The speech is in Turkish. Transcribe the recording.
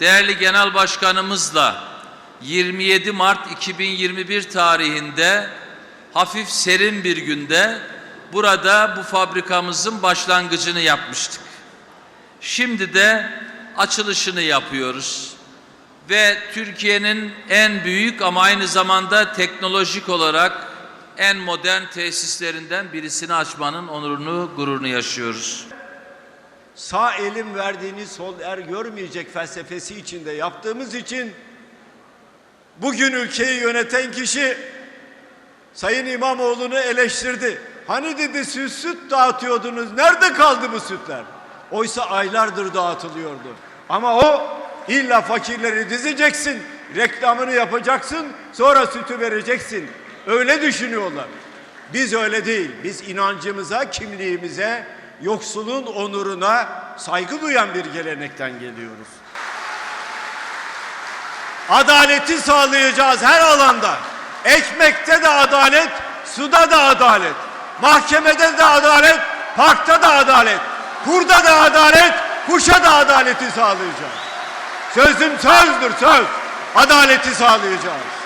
değerli genel başkanımızla 27 Mart 2021 tarihinde hafif serin bir günde burada bu fabrikamızın başlangıcını yapmıştık. Şimdi de açılışını yapıyoruz ve Türkiye'nin en büyük ama aynı zamanda teknolojik olarak en modern tesislerinden birisini açmanın onurunu, gururunu yaşıyoruz. Sağ elim verdiğini sol er görmeyecek felsefesi içinde yaptığımız için bugün ülkeyi yöneten kişi Sayın İmamoğlu'nu eleştirdi. Hani dedi süt süt dağıtıyordunuz. Nerede kaldı bu sütler? Oysa aylardır dağıtılıyordu. Ama o illa fakirleri dizeceksin, reklamını yapacaksın, sonra sütü vereceksin. Öyle düşünüyorlar. Biz öyle değil. Biz inancımıza, kimliğimize, yoksulun onuruna saygı duyan bir gelenekten geliyoruz. Adaleti sağlayacağız her alanda. Ekmekte de adalet, suda da adalet, mahkemede de adalet, parkta da adalet, kurda da adalet, kuşa da adaleti sağlayacağız. Sözüm sözdür söz. Adaleti sağlayacağız.